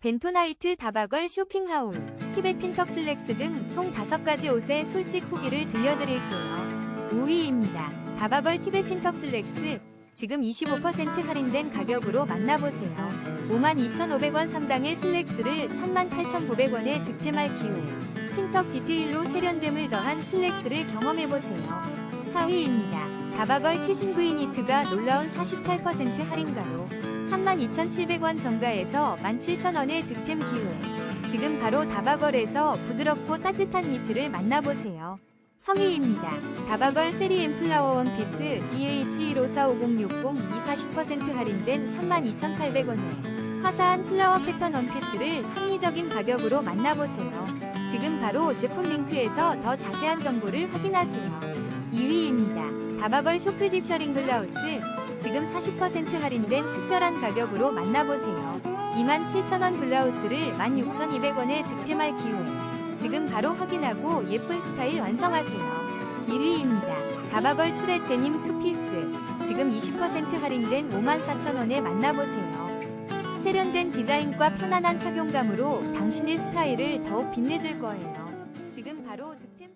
벤토나이트 다바걸 쇼핑하울, 티벳 핀턱 슬랙스 등 총 5가지 옷의 솔직 후기를 들려드릴게요. 5위입니다. 다바걸 티벳 핀턱 슬랙스 지금 25% 할인된 가격으로 만나보세요. 52,500원 상당의 슬랙스를 38,900원에 득템할 기회. 핀턱 디테일로 세련됨을 더한 슬랙스를 경험해보세요. 4위입니다. 다바걸 캐신 V 니트가 놀라운 48% 할인가로 32,700원 정가에서 17,000원의 득템 기회. 지금 바로 다바걸에서 부드럽고 따뜻한 니트를 만나보세요. 3위입니다. 다바걸 세리 엠 플라워 원피스 DH1545060 240% 할인된 32,800원에 화사한 플라워 패턴 원피스를 합리적인 가격으로 만나보세요. 지금 바로 제품 링크에서 더 자세한 정보를 확인하세요. 2위입니다. 다바걸 쇼플 딥셔링 블라우스 지금 40% 할인된 특별한 가격으로 만나보세요. 27,000원 블라우스를 16,200원에 득템할 기회. 지금 바로 확인하고 예쁜 스타일 완성하세요. 1위입니다. 다바걸 추렛 데님 투피스. 지금 20% 할인된 54,000원에 만나보세요. 세련된 디자인과 편안한 착용감으로 당신의 스타일을 더욱 빛내줄 거예요. 지금 바로 득템